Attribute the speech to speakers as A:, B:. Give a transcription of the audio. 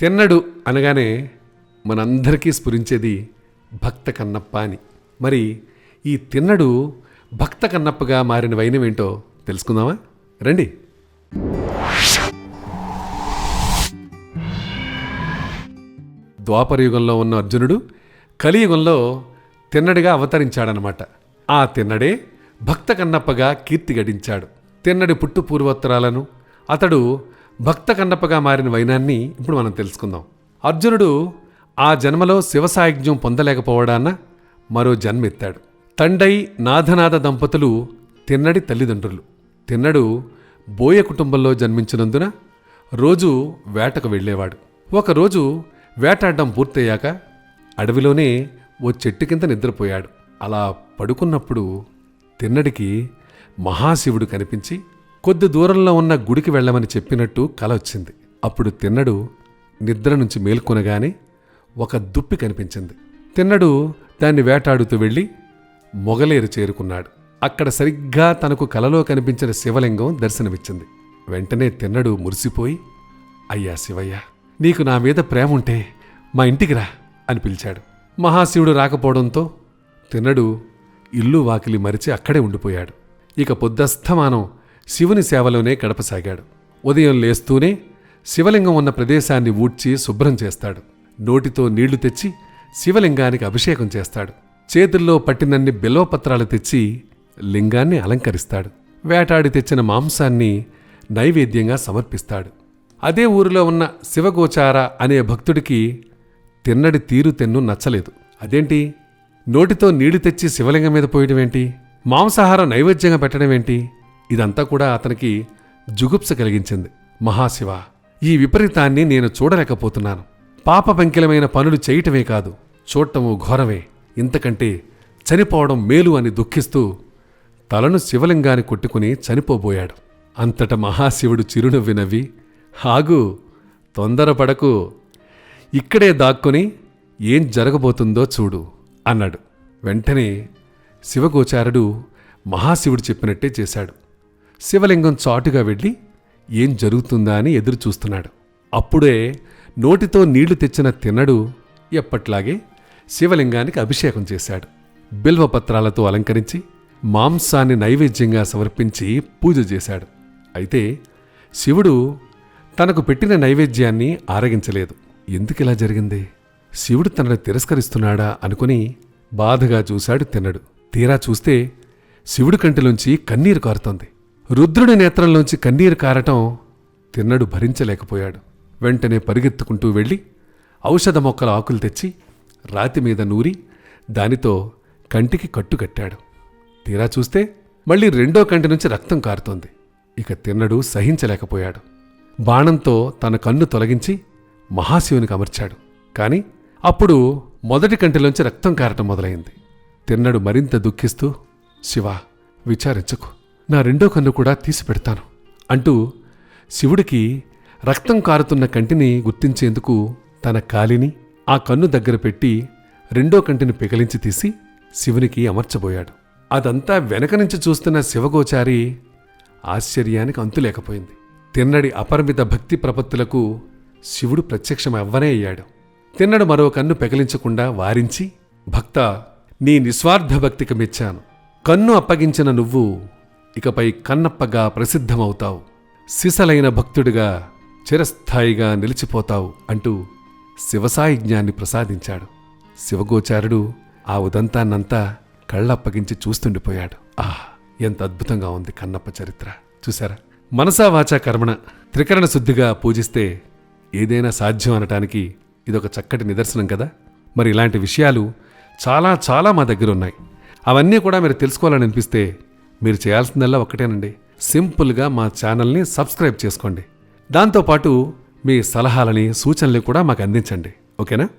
A: తిన్నడు అనగానే మనందరికీ స్ఫురించేది భక్త కన్నప్ప అని. మరి ఈ తిన్నడు భక్త కన్నప్పగా మారిన వైనమేంటో తెలుసుకుందామా? రండి. ద్వాపరయుగంలో ఉన్న అర్జునుడు కలియుగంలో తిన్నడిగా అవతరించాడనమాట ఆ తిన్నడే భక్త కన్నప్పగా కీర్తి గడించాడు. తిన్నడి పుట్టు పూర్వోత్తరాలను అతడు భక్త కన్నప్పగా మారిన వైనాన్ని ఇప్పుడు మనం తెలుసుకుందాం. అర్జునుడు ఆ జన్మలో శివసాయుజ్ఞం పొందలేకపోవడాన మరో జన్మెత్తాడు. తండై నాథనాథ దంపతులు తిన్నడి తల్లిదండ్రులు. తిన్నడు బోయ కుటుంబంలో జన్మించినందున రోజు వేటకు వెళ్ళేవాడు. ఒకరోజు వేటాడడం పూర్తయ్యాక అడవిలోనే ఓ చెట్టు కింద నిద్రపోయాడు. అలా పడుకున్నప్పుడు తిన్నడికి మహాశివుడు కనిపించి కొద్ది దూరంలో ఉన్న గుడికి వెళ్ళమని చెప్పినట్టు కల వచ్చింది. అప్పుడు తిన్నడు నిద్ర నుంచి మేల్కొనగానే ఒక దుప్పి కనిపించింది. తిన్నడు దాన్ని వేటాడుతూ వెళ్ళి మొగలేరు చేరుకున్నాడు. అక్కడ సరిగ్గా తనకు కలలో కనిపించిన శివలింగం దర్శనమిచ్చింది. వెంటనే తిన్నడు మురిసిపోయి అయ్యా శివయ్య నీకు నా మీద ప్రేమ ఉంటే మా ఇంటికి రా అని పిలిచాడు. మహాశివుడు రాకపోవడంతో తిన్నడు ఇల్లు వాకిలి మరిచి అక్కడే ఉండిపోయాడు. ఇక పొద్దస్తమానం శివుని సేవలోనే గడపసాగాడు. ఉదయం లేస్తూనే శివలింగం ఉన్న ప్రదేశాన్ని ఊడ్చి శుభ్రం చేస్తాడు. నోటితో నీళ్ళు తెచ్చి శివలింగానికి అభిషేకం చేస్తాడు. చేతుల్లో పట్టినన్ని బిల్వపత్రాలు తెచ్చి లింగాన్ని అలంకరిస్తాడు. వేటాడి తెచ్చిన మాంసాన్ని నైవేద్యంగా సమర్పిస్తాడు. అదే ఊరిలో ఉన్న శివగోచార అనే భక్తుడికి తిన్నడి తీరు తెన్ను నచ్చలేదు. అదేంటి? నోటితో నీళ్ళు తెచ్చి శివలింగం మీద పోయడమేంటి మాంసాహారం నైవేద్యంగా పెట్టడమేంటి? ఇదంతా కూడా అతనికి జుగుప్స కలిగించింది. మహాశివ ఈ విపరీతాన్ని నేను చూడలేకపోతున్నాను. పాప పంకిలమైన పనులు చేయటమే కాదు చూడటము ఘోరమే. ఇంతకంటే చనిపోవడం మేలు అని దుఃఖిస్తూ తలను శివలింగాన్ని కొట్టుకుని చనిపోబోయాడు. అంతట మహాశివుడు చిరునవ్వి నవ్వి ఆగు తొందరపడకు. ఇక్కడే దాక్కుని ఏం జరగబోతుందో చూడు అన్నాడు. వెంటనే శివగోచారుడు మహాశివుడు చెప్పినట్టే చేశాడు. శివలింగం చాటుగా వెళ్ళి ఏం జరుగుతుందా అని ఎదురు చూస్తున్నాడు అప్పుడే నోటితో నీళ్ళు తెచ్చిన తిన్నడు ఎప్పట్లాగే శివలింగానికి అభిషేకం చేశాడు. బిల్వపత్రాలతో అలంకరించి మాంసాన్ని నైవేద్యంగా సమర్పించి పూజ చేశాడు. అయితే శివుడు తనకు పెట్టిన నైవేద్యాన్ని ఆరగించలేదు. ఎందుకిలా జరిగింది? శివుడు తనను తిరస్కరిస్తున్నాడా అనుకుని బాధగా చూశాడు తిన్నడు. తీరా చూస్తే శివుడి కంటిలోంచి కన్నీరు కారుతోంది. రుద్రుడి నేత్రంలోంచి కన్నీరు కారటం తిన్నడు భరించలేకపోయాడు. వెంటనే పరిగెత్తుకుంటూ వెళ్ళి ఔషధ మొక్కల ఆకులు తెచ్చి రాతి మీద నూరి దానితో కంటికి కట్టుకట్టాడు తీరా చూస్తే మళ్ళీ రెండో కంటి నుంచి రక్తం కారుతోంది. ఇక తిన్నడు సహించలేకపోయాడు. బాణంతో తన కన్ను తొలగించి మహాశివునికి అమర్చాడు. కాని అప్పుడు మొదటి కంటిలోంచి రక్తం కారటం మొదలైంది. తిన్నడు మరింత దుఃఖిస్తూ శివ విచారించకు. నా రెండో కన్ను కూడా తీసి పెడతాను అంటూ శివుడికి రక్తం కారుతున్న కంటిని గుర్తించేందుకు తన కాలిని ఆ కన్ను దగ్గర పెట్టి రెండో కంటిని పిగలించి తీసి శివునికి అమర్చబోయాడు. అదంతా వెనక నుంచి చూస్తున్న శివగోచారి ఆశ్చర్యానికి అంతులేకపోయింది తిన్నడి అపరిమిత భక్తి ప్రపత్తులకు శివుడు ప్రత్యక్షం అవ్వనే అయ్యాడు. తిన్నడు మరో కన్ను పెగలించకుండా వారించి భక్త నీ నిస్వార్థ భక్తికి మెచ్చాను. కన్ను అప్పగించిన నువ్వు ఇకపై కన్నప్పగా ప్రసిద్ధమవుతావు. సిసలైన భక్తుడిగా చిరస్థాయిగా నిలిచిపోతావు అంటూ శివసాయిజ్ఞాన్ని ప్రసాదించాడు. శివగోచారుడు ఆ ఉదంతాన్నంతా కళ్ళప్పగించి చూస్తుండిపోయాడు. ఆహ్ ఎంత అద్భుతంగా ఉంది కన్నప్ప చరిత్ర. చూసారా మనసా వాచా కర్మణ త్రికరణ శుద్ధిగా పూజిస్తే ఏదైనా సాధ్యం అనటానికి ఇదొక చక్కటి నిదర్శనం కదా? మరి ఇలాంటి విషయాలు చాలా చాలా మా దగ్గర ఉన్నాయి అవన్నీ కూడా మీరు తెలుసుకోవాలని అనిపిస్తే మీరు చేయాల్సిందల్లా ఒక్కటేనండి. సింపుల్గా మా ఛానల్ని సబ్స్క్రైబ్ చేసుకోండి. దాంతోపాటు మీ సలహాలని సూచనలు కూడా మాకు అందించండి. ఓకేనా?